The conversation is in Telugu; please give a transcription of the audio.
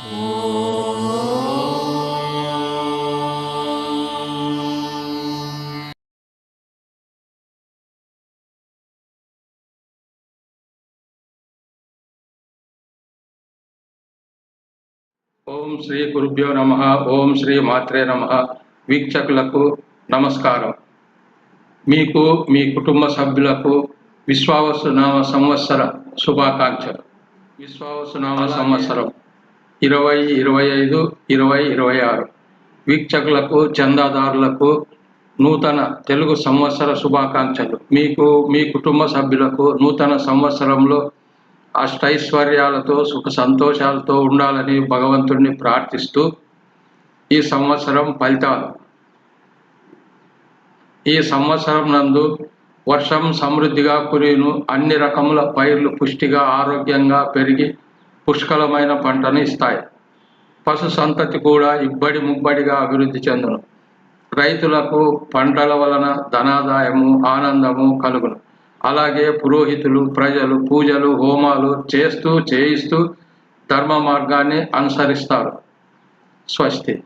ఓం శ్రీ గురుభ్యో నమ ఓం శ్రీ మాత్రే నమ. వీక్షకులకు నమస్కారం. మీకు మీ కుటుంబ సభ్యులకు విశ్వావసునామ సంవత్సర శుభాకాంక్షలు. విశ్వావసునామ సంవత్సరం. ఇరవై ఇరవై ఐదు ఇరవై ఇరవై ఆరు. వీక్షకులకు చందాదారులకు నూతన తెలుగు సంవత్సర శుభాకాంక్షలు. మీకు మీ కుటుంబ సభ్యులకు నూతన సంవత్సరంలో అష్టైశ్వర్యాలతో సుఖ సంతోషాలతో ఉండాలని భగవంతుడిని ప్రార్థిస్తూ ఈ సంవత్సరం ఫలితాలు. ఈ సంవత్సరం నందు వర్షం సమృద్ధిగా కురియును. అన్ని రకముల పైర్లు పుష్టిగా ఆరోగ్యంగా పెరిగి పుష్కలమైన పంటను ఇస్తాయి. పశు సంతతి కూడా ఇబ్బడి ముబ్బడిగా అభివృద్ధి చెందును. రైతులకు పంటల వలన ధనాదాయము ఆనందము కలుగును. అలాగే పురోహితులు ప్రజలు పూజలు హోమాలు చేస్తూ చేయిస్తూ ధర్మ మార్గాన్ని అనుసరిస్తారు. స్వస్తి.